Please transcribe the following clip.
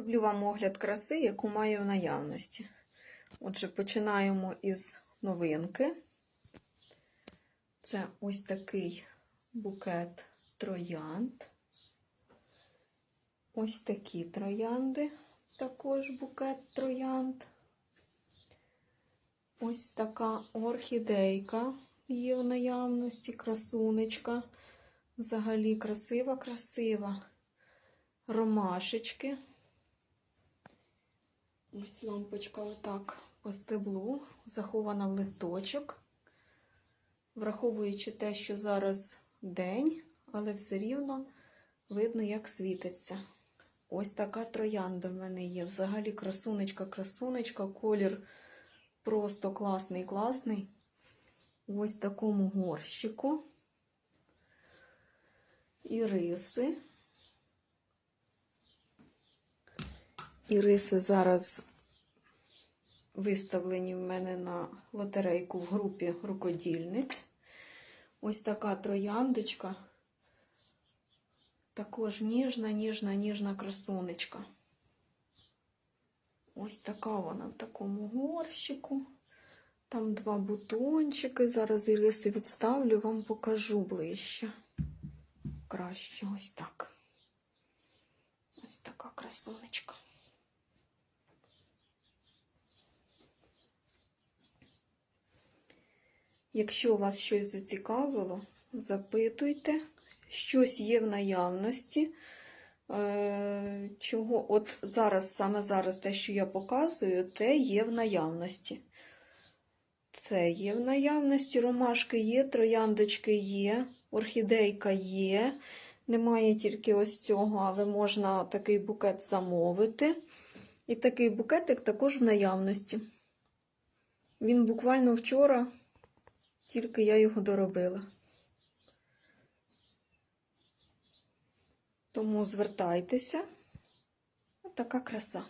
Роблю вам огляд краси, яку маю в наявності. Отже, починаємо із новинки. Це ось такий букет троянд. Ось такі троянди, також букет троянд. Ось така орхідейка є в наявності, красунечка. Взагалі красива, красива. Ромашечки. Ось лампочка отак по стеблу, захована в листочок. Враховуючи те, що зараз день, але все рівно видно, як світиться. Ось така троянда в мене є. Взагалі красунечка, красунечка, колір просто класний, класний. Ось такому горщику. Іриси. Іриси зараз виставлені в мене на лотерейку в групі рукодільниць. Ось така трояндочка. Також ніжна, ніжна, ніжна красунечка. Ось така вона в такому горщику. Там два бутончики. Зараз іриси відставлю, вам покажу ближче. Краще ось так. Ось така красунечка. Якщо вас щось зацікавило, запитуйте, щось є в наявності. Е, Чого от зараз, саме зараз те, що я показую, те є в наявності. Це є в наявності, ромашки є, трояндочки є, орхідейка є. Немає тільки ось цього, але можна такий букет замовити. І такий букетик також в наявності. Він буквально вчора, тільки я його доробила. Тому звертайтеся. Ось така краса.